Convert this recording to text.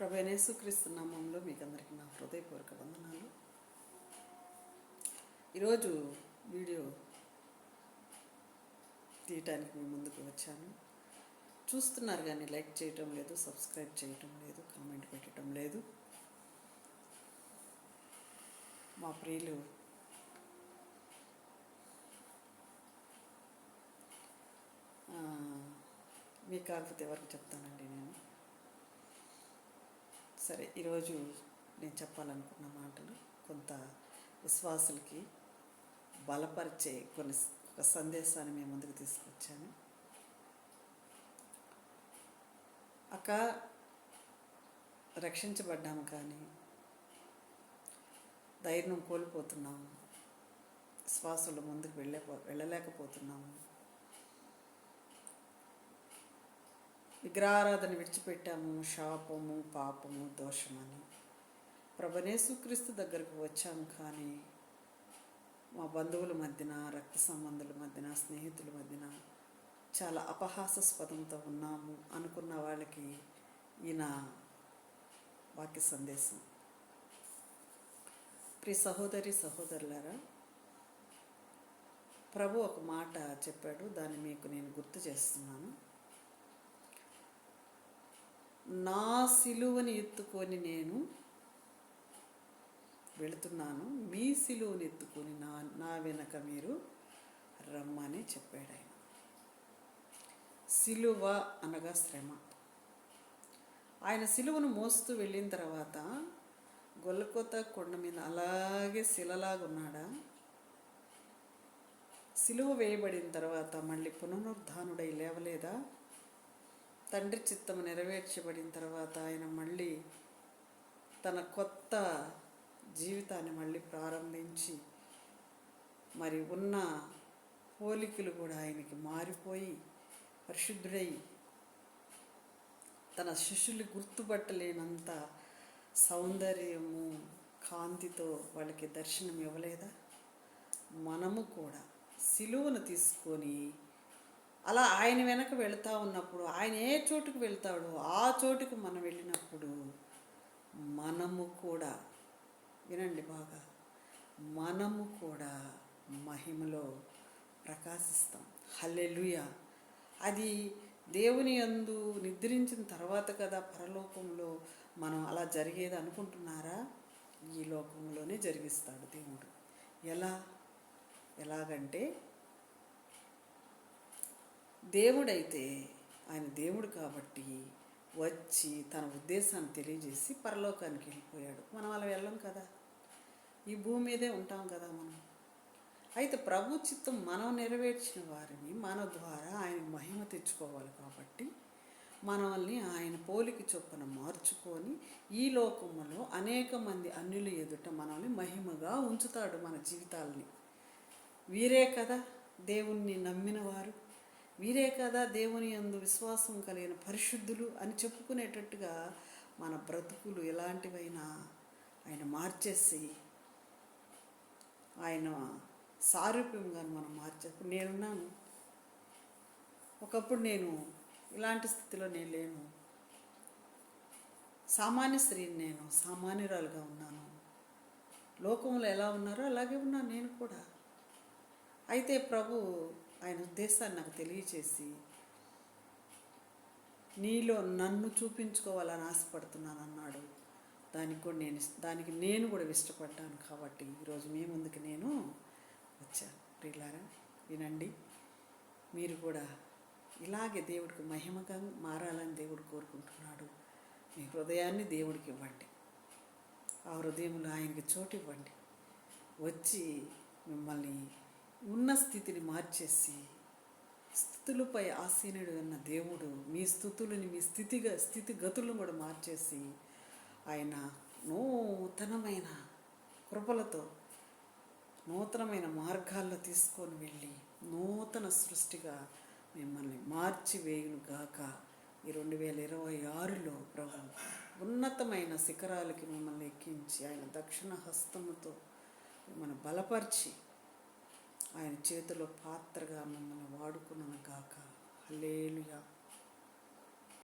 ప్రభనేసు క్రీస్తు నామంలో మీకు అందరికీ నా హృదయపూర్వక వందనాలు. ఈరోజు వీడియో తీయటానికి మీ ముందుకు వచ్చాను. చూస్తున్నారు కానీ లైక్ చేయటం లేదు సబ్స్క్రైబ్ చేయటం లేదు కామెంట్ పెట్టడం లేదు. మా ప్రియులు మీ మీకు కాకపోతే ఎవరికి చెప్తానండి నేను? సరే ఈరోజు నేను చెప్పాలనుకున్న మాటలు కొంత విశ్వాసులకి బలపరిచే కొన్ని ఒక సందేశాన్ని మేము ముందుకు తీసుకొచ్చాను. అక్క రక్షించబడ్డాము కానీ ధైర్యం కోల్పోతున్నాము. శ్వాసలు ముందుకు వెళ్ళే వెళ్ళలేకపోతున్నాము. విగ్రహారాధన విడిచిపెట్టాము. శాపము పాపము దోషమని ప్రభనేసుక్రీస్తు దగ్గరకు వచ్చాము కానీ మా బంధువుల మధ్యన రక్త సంబంధుల మధ్యన స్నేహితుల మధ్యన చాలా అపహాసాస్పదంతో ఉన్నాము అనుకున్న వాళ్ళకి ఈయన వాక్య సందేశం. ప్రి సహోదరి సహోదరులారా ప్రభు ఒక మాట చెప్పాడు. దాన్ని మీకు నేను గుర్తు చేస్తున్నాను. నా సిలువని ఎత్తుకొని నేను వెళుతున్నాను. మీ సిలువని ఎత్తుకొని నా నా వెనక మీరు రమ్మని చెప్పాడు ఆయన. సిలువ అనగా శ్రమ. ఆయన సిలువను మోస్తూ వెళ్ళిన తర్వాత గొల్లకోత కొండ మీద అలాగే శిలలాగా ఉన్నాడా? సిలువ వేయబడిన తర్వాత మళ్ళీ పునరుద్ధానుడై లేవలేదా? తండ్రి చిత్తము నెరవేర్చబడిన తర్వాత ఆయన మళ్ళీ తన కొత్త జీవితాన్ని మళ్ళీ ప్రారంభించి మరి ఉన్న పోలికలు కూడా ఆయనకి మారిపోయి పరిశుద్ధుడై తన శిష్యులు గుర్తుపట్టలేనంత సౌందర్యము కాంతితో వాళ్ళకి దర్శనం ఇవ్వలేదా మనము కూడా సిలువను తీసుకొని అలా ఆయన వెనక వెళుతూ ఉన్నప్పుడు ఆయన ఏ చోటుకు వెళ్తాడో ఆ చోటుకు మనం వెళ్ళినప్పుడు మనము కూడా వినండి బాగా మనము కూడా మహిమలో ప్రకాశిస్తాం. హల్లెలూయా. అది దేవుని యందు నిద్రించిన తర్వాత కదా పరలోకంలో మనం అలా జరిగేది అనుకుంటున్నారా? ఈ లోకంలోనే జరిగిస్తాడు దేవుడు. ఎలా? ఎలాగంటే దేవుడైతే ఆయన దేవుడు కాబట్టి వచ్చి తన ఉద్దేశాన్ని తెలియజేసి పరలోకానికి వెళ్ళిపోయాడు. మనం అలా వెళ్ళం కదా. ఈ భూమి మీదే ఉంటాం కదా మనం. అయితే ప్రభు చిత్తం మనం నెరవేర్చిన వారిని మన ద్వారా ఆయన మహిమ తెచ్చుకోవాలి కాబట్టి మనల్ని ఆయన పోలికి చొప్పున మార్చుకొని ఈ లోకములో అనేక మంది అన్యుల ఎదుట మనల్ని మహిమగా ఉంచుతాడు మన జీవితాలని. వీరే కదా దేవుణ్ణి నమ్మిన వీరే కదా దేవుని యందు విశ్వాసం కలిగిన పరిశుద్ధులు అని చెప్పుకునేటట్టుగా మన బ్రతుకులు ఎలాంటివైనా ఆయన మార్చేసి ఆయన సారూప్యంగా మనం మార్చే. ఇప్పుడు నేనున్నాను. ఒకప్పుడు నేను ఇలాంటి స్థితిలో నేను లేను. సామాన్య స్త్రీని నేను సామాన్యురాలుగా ఉన్నాను. లోకంలో ఎలా ఉన్నారో అలాగే ఉన్నాను నేను కూడా. అయితే ప్రభు ఆయన ఉద్దేశాన్ని నాకు తెలియచేసి నీలో నన్ను చూపించుకోవాలని ఆశపడుతున్నాను అన్నాడు. దానికి కూడా నేను దానికి నేను కూడా ఇష్టపడ్డాను కాబట్టి ఈరోజు మీ ముందుకు నేను వచ్చాను. ప్రియులారా వినండి. మీరు కూడా ఇలాగే దేవుడికి మహిమగా మారాలని దేవుడు కోరుకుంటున్నాడు. మీ హృదయాన్ని దేవుడికి ఇవ్వండి. ఆ హృదయంలో ఆయనకి చోటు ఇవ్వండి. వచ్చి మిమ్మల్ని ఉన్న స్థితిని మార్చేసి స్థుతులపై ఆసీనుడు అన్న దేవుడు మీ స్థుతులని మీ స్థితిగా స్థితిగతులను కూడా మార్చేసి ఆయన నూతనమైన కృపలతో నూతనమైన మార్గాల్లో తీసుకొని వెళ్ళి నూతన సృష్టిగా మిమ్మల్ని మార్చి వేయును గాక. ఈ రెండు వేల ఇరవై ఆరులో ప్రభు ఉన్నతమైన శిఖరాలకి మిమ్మల్ని ఎక్కించి ఆయన దక్షిణ హస్తముతో మిమ్మల్ని బలపరిచి ఆయన చేతిలో పాత్రగా మిమ్మల్ని వాడుకున్నాను కాక. లేలుగా